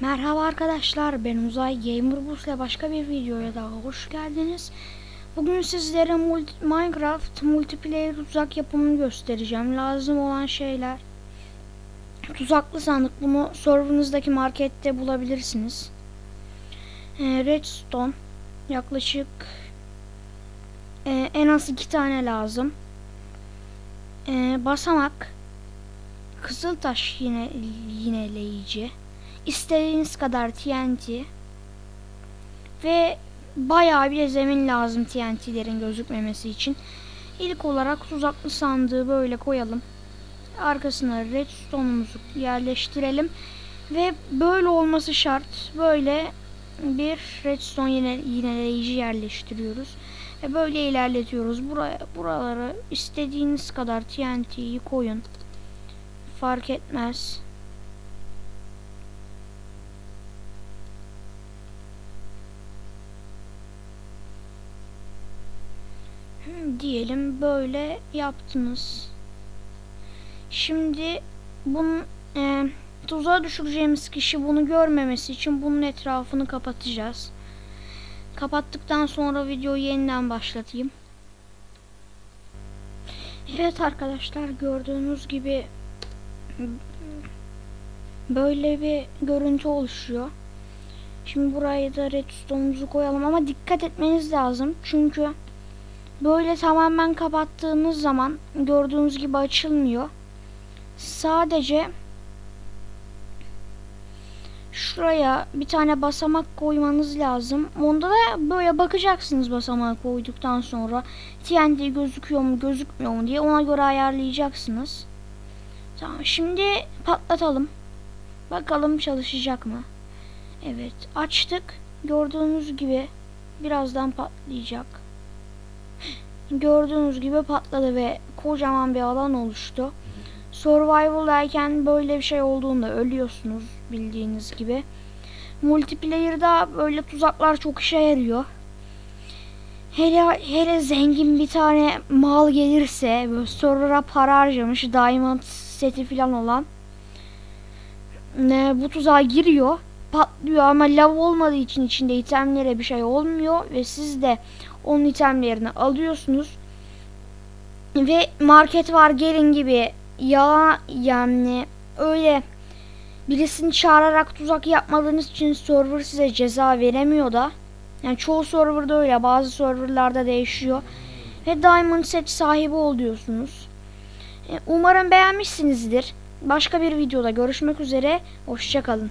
Merhaba arkadaşlar ben Uzay Gamer Boost ile başka bir videoya daha hoş geldiniz. Bugün sizlere multi- Minecraft multiplayer tuzak yapımını göstereceğim. Lazım olan şeyler tuzaklı sandık bunu serverınızdaki markette bulabilirsiniz. Ee, redstone yaklaşık e, en az iki tane lazım. Ee, basamak kızıltaş yine yineleyici istediğiniz kadar TNT ve bayağı bir zemin lazım TNT'lerin gözükmemesi için. İlk olarak tuzaklı sandığı böyle koyalım. Arkasına redstone'umuzu yerleştirelim ve böyle olması şart. Böyle bir redstone yine yineleyici yerleştiriyoruz. Ve böyle ilerletiyoruz. Buraya buralara istediğiniz kadar TNT'yi koyun. Fark etmez. Diyelim böyle yaptınız. Şimdi bunun e, tuzağa düşüreceğimiz kişi bunu görmemesi için bunun etrafını kapatacağız. Kapattıktan sonra videoyu yeniden başlatayım. Evet arkadaşlar gördüğünüz gibi böyle bir görüntü oluşuyor. Şimdi buraya da redstone'umuzu koyalım ama dikkat etmeniz lazım. Çünkü Böyle tamamen kapattığınız zaman gördüğünüz gibi açılmıyor. Sadece şuraya bir tane basamak koymanız lazım. Onda da böyle bakacaksınız basamağı koyduktan sonra TNT gözüküyor mu gözükmüyor mu diye ona göre ayarlayacaksınız. Tamam şimdi patlatalım. Bakalım çalışacak mı? Evet açtık. Gördüğünüz gibi birazdan patlayacak. Gördüğünüz gibi patladı ve kocaman bir alan oluştu. Survival derken böyle bir şey olduğunda ölüyorsunuz bildiğiniz gibi. Multiplayer'da böyle tuzaklar çok işe yarıyor. Hele, hele zengin bir tane mal gelirse böyle server'a para harcamış diamond seti falan olan ne bu tuzağa giriyor patlıyor ama lav olmadığı için içinde itemlere bir şey olmuyor ve siz de onun itemlerini alıyorsunuz. Ve market var gelin gibi. Yalan yani öyle birisini çağırarak tuzak yapmadığınız için server size ceza veremiyor da. Yani çoğu serverda öyle bazı serverlarda değişiyor ve diamond set sahibi oluyorsunuz E, umarım beğenmişsinizdir. Başka bir videoda görüşmek üzere. Hoşçakalın